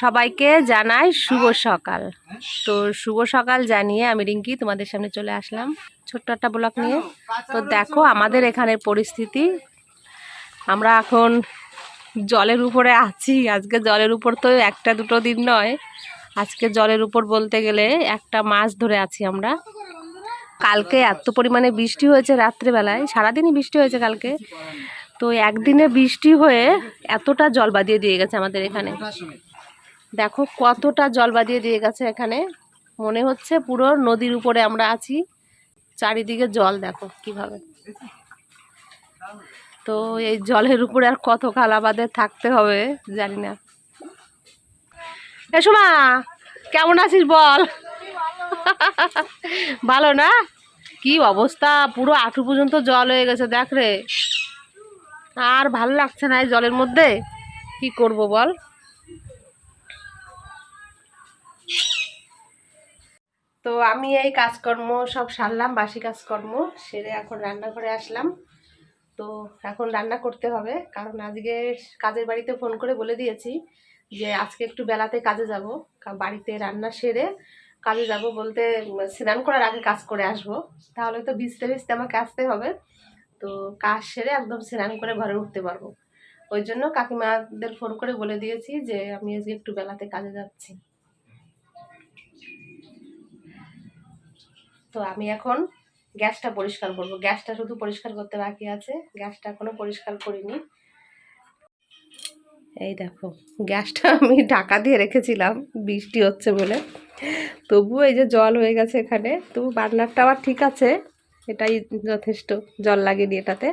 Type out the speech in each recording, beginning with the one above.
সবাইকে জানাই শুভ সকাল। তো শুভ সকাল জানিয়ে আমি রিঙ্কি তোমাদের সামনে চলে আসলাম ছোট্ট একটা ব্লক নিয়ে। তো দেখো আমাদের এখানের পরিস্থিতি। আমরা এখন জলের উপরে আছি। আজকে জলের উপর তো একটা দুটো দিন নয়। আজকে জলের উপর বলতে গেলে একটা মাছ ধরে আছি আমরা। কালকে এত পরিমাণে বৃষ্টি হয়েছে রাত্রেবেলায়। সারাদিনই বৃষ্টি হয়েছে কালকে। তো একদিনে বৃষ্টি হয়ে এতটা জল বাদিয়ে দিয়ে গেছে আমাদের এখানে। দেখো কতটা জল বাদিয়ে দিয়ে গেছে এখানে। মনে হচ্ছে পুরো নদীর উপরে আমরা আছি। চারিদিকে জল, দেখো কীভাবে। তো এই জলের উপরে আর কত কাল আমাদের থাকতে হবে, জানি না। এসো মা কেমন আছিস বল? ভালো না? কি অবস্থা? পুরো আঁটু পর্যন্ত জল হয়ে গেছে, দেখ রে। আর ভালো লাগছে না এই জলের মধ্যে? কি করব বল? তো আমি এই কাজকর্ম সব সারলাম, বাসি কাজকর্ম সেরে এখন রান্নাঘরে আসলাম। তো এখন রান্না করতে হবে, কারণ আজকে কাজের বাড়িতে ফোন করে বলে দিয়েছি যে আজকে একটু বেলাতে কাজে যাব বাড়িতে রান্না সেরে কাজে যাব বলতে স্নান করার আগে কাজ করে আসব। তাহলে তো ভিজতে ভিজতে আমাকে আসতে হবে। তো কাজ সেরে একদম স্নান করে ঘরে উঠতে পারব। ওই জন্য কাকিমাদের ফোন করে বলে দিয়েছি যে আমি আজকে একটু বেলাতে কাজে যাচ্ছি। তো আমি এখন গ্যাসটা পরিষ্কার করব। গ্যাসটা শুধু পরিষ্কার করতে বাকি আছে। গ্যাসটা এখনও পরিষ্কার করিনি। এই দেখো, গ্যাসটা আমি ঢাকা দিয়ে রেখেছিলাম। বৃষ্টি হচ্ছে বলে। তবুও এই যে জল হয়ে গেছে এখানে। তবু বার্নারটা আবার ঠিক আছে। এটাই যথেষ্ট। জল লাগেনি এটাতে।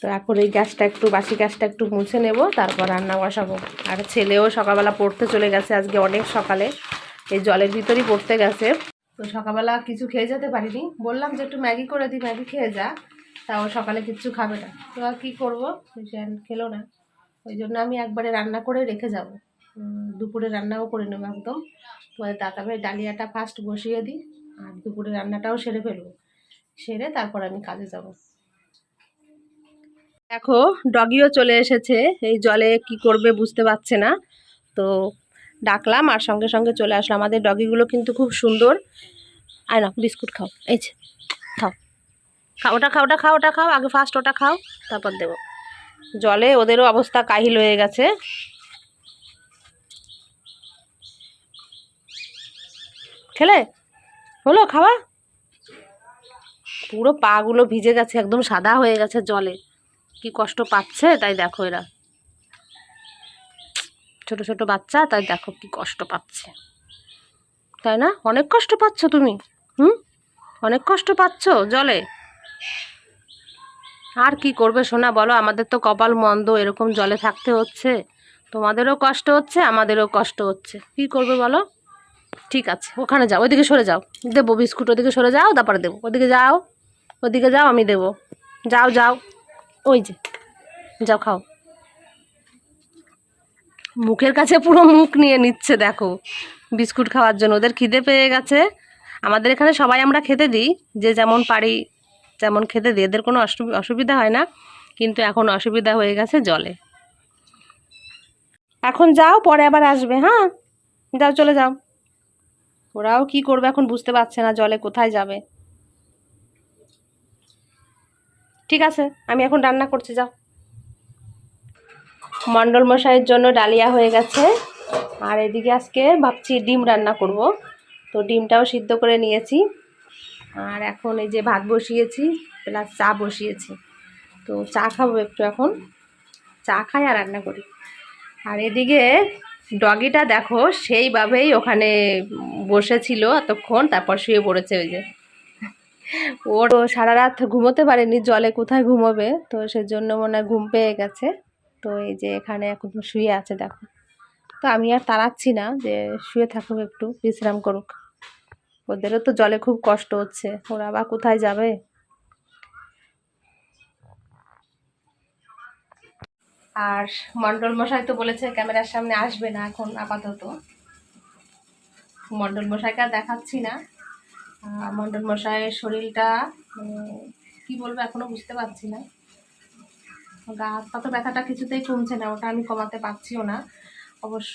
তো এখন এই গ্যাসটা একটু, বাসি গ্যাসটা একটু মুছে নেব, তারপর রান্না বসাবো। আর ছেলেও সকালবেলা পড়তে চলে গেছে আজকে অনেক সকালে। এই জলের ভিতরেই পড়তে গেছে। তো সকালবেলা কিছু খেয়ে যেতে পারিনি। বললাম যে একটু ম্যাগি করে দিই ম্যাগি খেয়ে যা। তাও সকালে কিচ্ছু খাবে না। তো আর কী করব? খেলো না। ওই জন্য আমি একবারে রান্না করে রেখে যাব। দুপুরে রান্নাও করে নেব একদম। তোমাদের দাদাভাই ডালিয়াটা ফার্স্ট বসিয়ে দিই, আর দুপুরে রান্নাটাও সেরে ফেলব। সেরে তারপর আমি কাজে যাব। দেখো ডগিও চলে এসেছে। এই জলে কি করবে বুঝতে পারছে না। তো ডাকলাম আর সঙ্গে সঙ্গে চলে আসলো। আমাদের ডগিগুলো কিন্তু খুব সুন্দর। আয় না বিস্কুট খাও। এই যে, খাও। খাও, ওটা খাও ওটা খাও ওটা খাও। আগে ফার্স্ট ওটা খাও, তারপর দেবো। জলে ওদেরও অবস্থা কাহিল হয়ে গেছে। খেলে? হলো খাওয়া? পুরো পাগুলো ভিজে গেছে, একদম সাদা হয়ে গেছে জলে। কি কষ্ট পাচ্ছে, তাই দেখো এরা। ছোট ছোট বাচ্চা, তাই দেখো কি কষ্ট পাচ্ছে। তাই না? অনেক কষ্ট পাচ্ছ তুমি। হুম? অনেক কষ্ট পাচ্ছ? জলে? আর কি করবে শোনা বলো? আমাদের তো কপাল মন্দ, এরকম জলে থাকতে হচ্ছে। তোমাদেরও কষ্ট হচ্ছে, আমাদেরও কষ্ট হচ্ছে। কি করবে বলো? ঠিক আছে, ওখানে যাও, ওইদিকে সরে যাও। দেবো বিস্কুট, ওদিকে সরে যাও, তারপরে দেবো। ওদিকে যাও ওদিকে যাও, আমি দেবো। যাও যাও। ওই যে, যাও, খাও। মুখের কাছে পুরো মুখ নিয়ে নিচ্ছে, দেখো। বিস্কুট খাওয়ার জন্য। ওদের খিদে পেয়ে গেছে। আমাদের এখানে সবাই আমরা খেতে দিই, যে যেমন পারি যেমন খেতে দিই। এদের কোনো অসু- অসুবিধা হয় না, কিন্তু এখন অসুবিধা হয়ে গেছে জলে। এখন যাও, পরে আবার আসবে হ্যাঁ? যাও, চলে যাও। ওরাও কি করবে এখন বুঝতে পারছে না জলে কোথায় যাবে। ঠিক আছে, আমি এখন রান্না করছি, যাও। মণ্ডল মশাইয়ের জন্য ডালিয়া হয়ে গেছে। আর এদিকে আজকে ভাবছি ডিম রান্না করব। তো ডিমটাও সিদ্ধ করে নিয়েছি। আর এখন এই যে ভাত বসিয়েছি, প্লাস চা বসিয়েছি। তো চা খাব একটু এখন। চা খাই আর রান্না করি। আর এদিকে ডগিটা দেখো, সেইভাবেই ওখানে বসেছিল এতক্ষণ, তারপর শুয়ে পড়েছে ওই যে। ওর সারা রাত ঘুমোতে পারেনি, জলে কোথায় ঘুমোবে? তো সেজন্য মনে হয় ঘুম পেয়ে গেছে। তো এই যে এখানে এখন শুয়ে আছে দেখো। তো আমি আর তাড়াচ্ছি না যে শুয়ে থাকুক একটু বিশ্রাম করুক। ওদেরও তো জলে খুব কষ্ট হচ্ছে। ওরা আবার কোথায় যাবে? আর মণ্ডল মশাই তো বলেছে ক্যামেরার সামনে আসবে না এখন আপাতত। মণ্ডল মশাইকে আর দেখাচ্ছি না। আহ, মণ্ডল মশাইয়ের শরীরটা মানে কী বলব এখনও বুঝতে পারছি না। গা হাত পা তো ব্যথাটা কিছুতেই কমছে না, ওটা আমি কমাতে পারছিও না। অবশ্য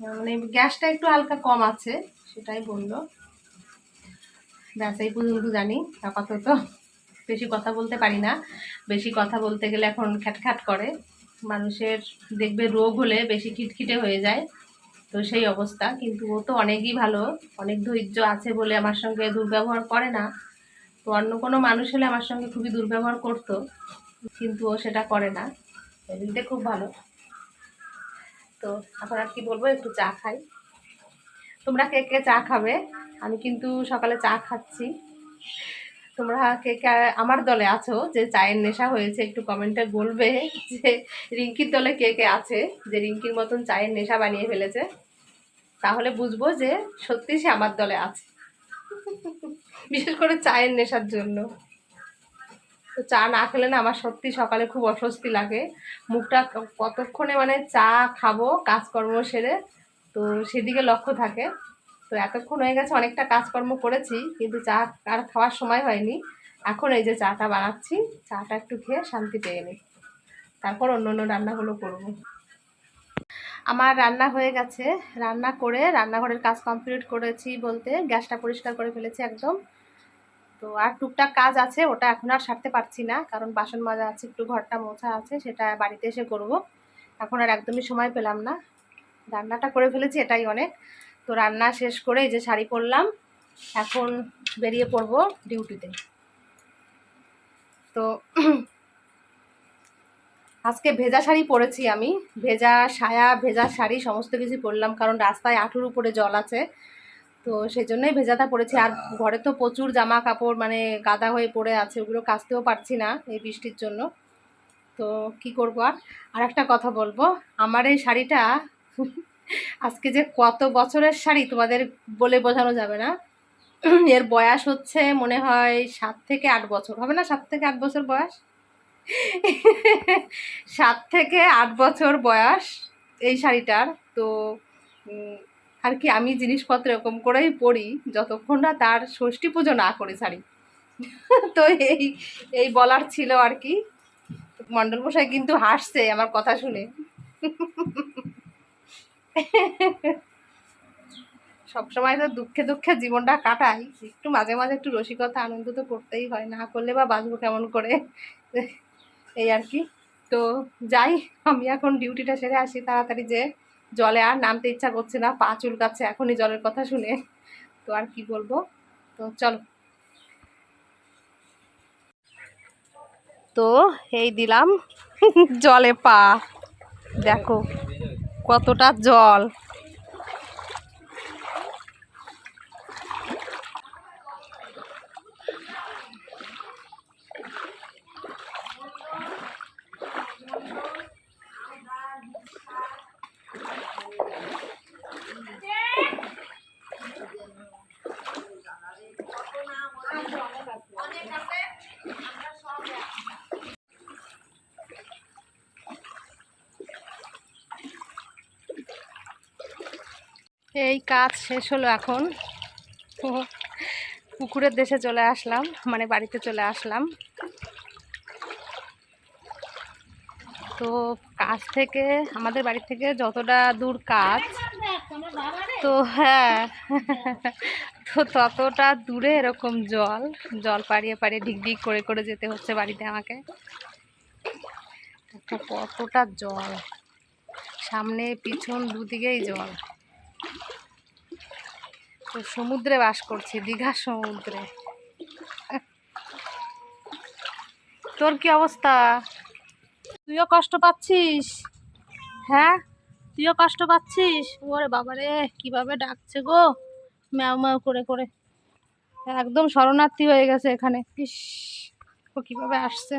মানে গ্যাসটা একটু হালকা কম আছে, সেটাই বলল। ব্যাস, এই পর্যন্ত জানি, আপাতত। বেশি কথা বলতে পারি না। বেশি কথা বলতে গেলে এখন খ্যাটখ্যাট করে। মানুষের দেখবে রোগ হলে বেশি খিটখিটে হয়ে যায়, তো সেই অবস্থা। কিন্তু ও তো অনেকই ভালো, অনেক ধৈর্য আছে বলে আমার সঙ্গে দুর্ব্যবহার করে না। তো অন্য কোনো মানুষ হলে আমার সঙ্গে খুবই দুর্ব্যবহার করতো। কিন্তু ও সেটা করে না। এমনিতে খুব ভালো। তো এখন আর কি বলব, একটু চা খাই। তোমরা কে কে চা খাবে? আমি কিন্তু সকালে চা খাচ্ছি। তোমরা কে কে, আমার দলে আছো, যে চায়ের নেশা হয়েছে, একটু কমেন্টে বলবে যে রিঙ্কির দলে কে কে আছে, যে রিঙ্কির মতন চায়ের নেশা বানিয়ে ফেলেছে। তাহলে বুঝব যে সত্যি সে আমার দলে আছে। বিশেষ করে চায়ের নেশার জন্য। তো চা না খেলে না আমার সত্যি সকালে খুব অস্বস্তি লাগে। মুখটা কতক্ষণে মানে চা খাব, কাজকর্ম সেরে তো সেদিকে লক্ষ্য থাকে। তো এতক্ষণ হয়ে গেছে, অনেকটা কাজকর্ম করেছি, কিন্তু চা আর খাওয়ার সময় হয়নি। এখন এই যে চাটা বানাচ্ছি, চাটা একটু খেয়ে শান্তি পেয়ে নিই তারপর অন্য অন্য রান্নাগুলো করব। আমার রান্না হয়ে গেছে। রান্না করে রান্নাঘরের কাজ কমপ্লিট করেছি বলতে, গ্যাসটা পরিষ্কার করে ফেলেছি একদম। তো আর টুকটাক কাজ আছে, ওটা এখন আর সারতে পারছি না, কারণ বাসন মাজা আছে, একটু ঘরটা মোছা আছে, সেটা বাড়িতে এসে করব। এখন আর একদমই সময় পেলাম না। রান্নাটা করে ফেলেছি, এটাই অনেক। তো রান্না শেষ করে এই যে শাড়ি পরলাম, এখন বেরিয়ে পড়ব ডিউটিতে। তো আজকে ভেজা শাড়ি পরেছি আমি। ভেজা, সায়া, ভেজা শাড়ি, সমস্ত কিছু পরলাম, কারণ রাস্তায় আঁটুর উপরে জল আছে। তো সেই জন্যই ভেজাটা পড়েছি। আর ঘরে তো প্রচুর জামা কাপড় মানে গাদা হয়ে পড়ে আছে, ওগুলো কাচতেও পারছি না এই বৃষ্টির জন্য। তো কি করব আর? আর একটা কথা বলব, আমার এই শাড়িটা আজকে যে কত বছরের শাড়ি তোমাদের বলে বোঝানো যাবে না। এর বয়স হচ্ছে মনে হয় সাত থেকে আট বছর। হবে না সাত থেকে আট বছর বয়স? সাত থেকে আট বছর বয়স এই শাড়িটার। তো আর কি আমি জিনিসপত্র এরকম করেই পড়ি যতক্ষণ না তার ষষ্ঠী পুজো না করে ছাড়ি। তো এই এই বলার ছিল আর কি। মণ্ডল মশাই কিন্তু হাসছে আমার কথা শুনে। সবসময় তো দুঃখে দুঃখে জীবনটা কাটাই। একটু মাঝে মাঝে একটু রসিকতা আনন্দ তো করতেই হয়। না করলে বা বাঁচবো কেমন করে? এই আর কি। তো যাই, আমি এখন ডিউটিটা সেরে আসি তাড়াতাড়ি যে জলে আর নামতে ইচ্ছা করছে না, পা চুলকাচ্ছে, এখনই জলের কথা শুনে। তো আর কি বলব? তো চলো। তো এই দিলাম জলে পা। দেখো, কতটা জল এই কাজ শেষ হলো এখন। তো পুকুরের দেশে চলে আসলাম মানে বাড়িতে চলে আসলাম। তো কাজ থেকে, আমাদের বাড়ি থেকে যতটা দূর কাজ, তো হ্যাঁ তো ততটা দূরে এরকম জল জল পাড়িয়ে পাড়িয়ে ঢিক ঢিক করে করে যেতে হচ্ছে বাড়িতে আমাকে। কতটা জল, সামনে, পিছন, দুদিকেই জল। সমুদ্রে বাস করছি দীঘার সমুদ্রে। তোর কি অবস্থা? তুইও কষ্ট পাচ্ছিস? হ্যাঁ? তুইও কষ্ট পাচ্ছিস? ওরে বাবারে, কীভাবে ডাকছে গো? ম্যাও ম্যাও করে করে। একদম শরণার্থী হয়ে গেছে এখানে। ইস, ও কীভাবে আসছে?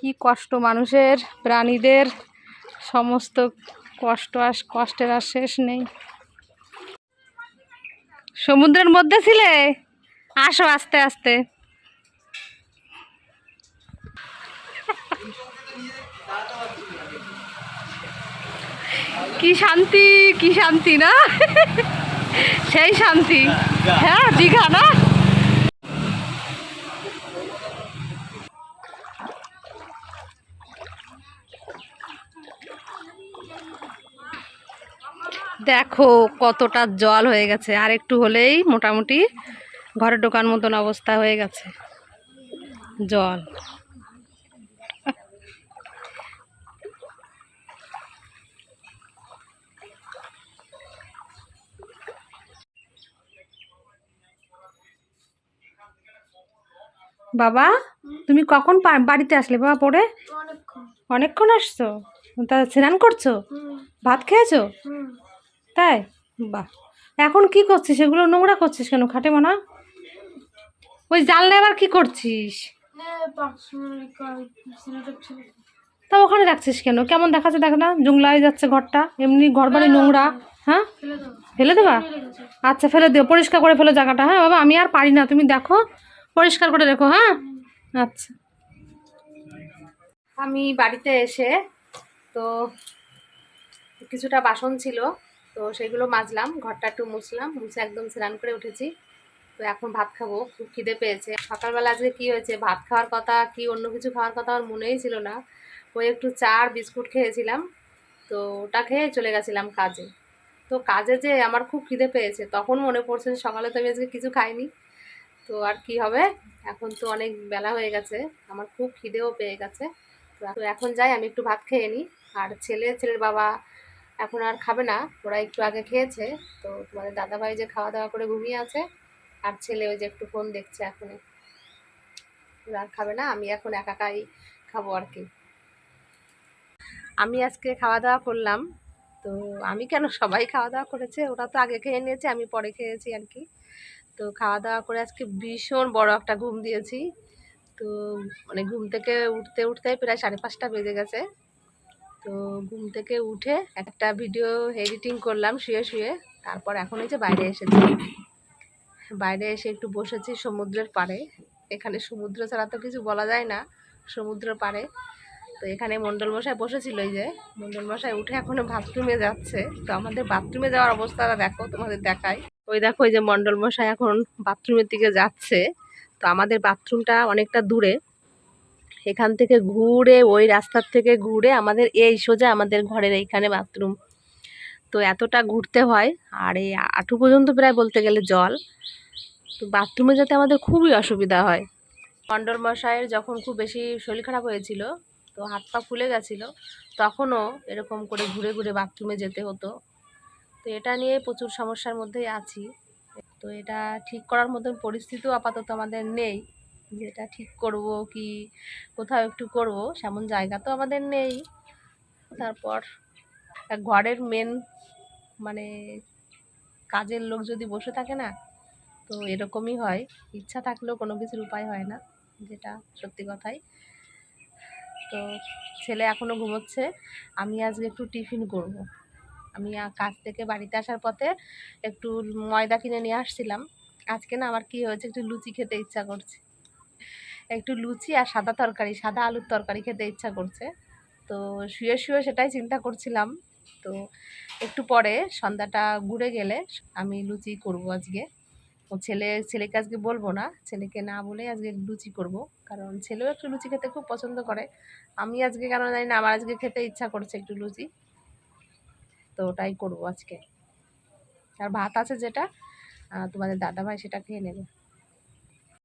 কি কষ্ট মানুষের, প্রাণীদের, সমস্ত কষ্ট আস, কষ্টের আর শেষ নেই। সমুদ্রের মধ্যে ছিলে? আসো আস্তে আস্তে। কি শান্তি কি শান্তি না? সেই শান্তি। হ্যাঁ দীঘা না? দেখো কতটা জল হয়ে গেছে। আর একটু হলেই মোটামুটি ঘরে ঢোকার মতন অবস্থা হয়ে গেছে। জল। বাবা তুমি কখন বাড়িতে আসলে বাবা পড়ে অনেকক্ষণ। আসছো? তা স্নান করছ? ভাত খেয়েছো? তাই? বাহ। এখন কি করছিস? সেগুলো নোংরা করছিস কেন খাটে মানা? ওই জানলে আবার কি করছিস? তা ওখানে রাখছিস কেন? কেমন দেখাচ্ছে দেখ না জুংলা হয়ে যাচ্ছে ঘরটা এমনি ঘর বাড়ি নোংরা হ্যাঁ? ফেলে দেবা। আচ্ছা ফেলে দিও পরিষ্কার করে ফেলো জায়গাটা হ্যাঁ? বাবা আমি আর পারি না তুমি দেখো পরিষ্কার করে রেখো হ্যাঁ? আচ্ছা। আমি বাড়িতে এসে তো কিছুটা বাসন ছিল তো সেগুলো মাজলাম, ঘরটা একটু মুছলাম, মুছে একদম স্নান করে উঠেছি। তো এখন ভাত খাব, খুব খিদে পেয়েছে। সকালবেলা আজকে কি হয়েছে? ভাত খাওয়ার কথা কি অন্য কিছু খাওয়ার কথা আমার মনেই ছিল না। ওই একটু চা আর বিস্কুট খেয়েছিলাম, তো ওটা খেয়ে চলে গেছিলাম কাজে। তো কাজে যে আমার খুব খিদে পেয়েছে, তখন মনে পড়ছে সকালে তো আমি আজকে কিছু খাইনি। তো আর কি হবে? এখন তো অনেক বেলা হয়ে গেছে, আমার খুব খিদেও পেয়ে গেছে। তো এখন যাই, আমি একটু ভাত খেয়ে নিই। আর ছেলে, ছেলের বাবা এখন আর খাবে না, ওরা একটু আগে খেয়েছে, তো তোমাদের দাদাভাই যে খাওয়া দাওয়া করে ঘুমিয়ে আছে, আর ছেলে ওই যে একটু ফোন দেখছে এখনই। ওরা আর খাবে না, আমি এখন একাকাই খাব আর কি। আমি আজকে খাওয়া দাওয়া করলাম, তো আমি কেন সবাই খাওয়া দাওয়া করেছে? ওরা তো আগে খেয়ে নিয়েছে, আমি পরে খেয়েছি আর কি। তো খাওয়া দাওয়া করে আজকে ভীষণ বড় একটা ঘুম দিয়েছি। তো মানে ঘুম থেকে উঠতে উঠতে প্রায় সাড়ে পাঁচটা বেজে গেছে। তো ঘুম থেকে উঠে একটা ভিডিও এডিটিং করলাম, শুয়ে শুয়ে। তারপর এখন এই যে বাইরে এসেছি। বাইরে এসে একটু বসেছি সমুদ্রের পাড়ে। এখানে সমুদ্র ছাড়া তো কিছু বলা যায় না, সমুদ্রের পাড়ে। তো এখানে মণ্ডল মশাই বসেছিল এই যে। মণ্ডল মশাই উঠে এখন বাথরুমে যাচ্ছে। তো আমাদের বাথরুমে যাওয়ার অবস্থাটা দেখো, তোমাদের দেখাই। ওই দেখো ওই যে মণ্ডল মশাই এখন বাথরুমের দিকে যাচ্ছে। তো আমাদের বাথরুমটা অনেকটা দূরে। এখান থেকে ঘুরে, ওই রাস্তার থেকে ঘুরে আমাদের এই সোজা আমাদের ঘরের এইখানে বাথরুম তো এতটা ঘুরতে হয়, আর এই আঁটু পর্যন্ত প্রায় বলতে গেলে জল। তো বাথরুমে যেতে আমাদের খুবই অসুবিধা হয়। মণ্ডল মশাইয়ের যখন খুব বেশি শরীর খারাপ হয়েছিল, তো হাত পা ফুলে গেছিল, তখনও এরকম করে ঘুরে ঘুরে বাথরুমে যেতে হতো। তো এটা নিয়ে প্রচুর সমস্যার মধ্যেই আছি। তো এটা ঠিক করার মতন পরিস্থিতিও আপাতত আমাদের নেই। যে এটা ঠিক করব কি কোথাও একটু করব, সেমন জায়গা তো আমাদের নেই। তারপর ঘরের মেন মানে কাজের লোক যদি বসে থাকে না, তো এরকমই হয়। ইচ্ছা থাকলেও কোনো কিছুর উপায় হয় না, যেটা সত্যি কথাই। তো ছেলে এখনও ঘুমোচ্ছে, আমি আজকে একটু টিফিন করব। আমি কাজ থেকে বাড়িতে আসার পথে একটু ময়দা কিনে নিয়ে আসছিলাম। আজকে না আমার কি হয়েছে, একটু লুচি খেতে ইচ্ছা করছে। একটু লুচি আর সাদা তরকারি, সাদা আলুর তরকারি খেতে ইচ্ছা করছে। তো শুয়ে শুয়ে সেটাই চিন্তা করছিলাম। তো একটু পরে সন্ধ্যাটা ঘুরে গেলে আমি লুচি করব আজকে। ও ছেলে, ছেলেকে আজকে বলব না, ছেলেকে না বলে আজকে লুচি করব। কারণ ছেলেও একটু লুচি খেতে খুব পছন্দ করে। আমি আজকে কেন জানি না, আমার আজকে খেতে ইচ্ছা করছে একটু লুচি। তো ওটাই করব আজকে। আর ভাত আছে যেটা তোমাদের দাদাভাই সেটা খেয়ে নেবে।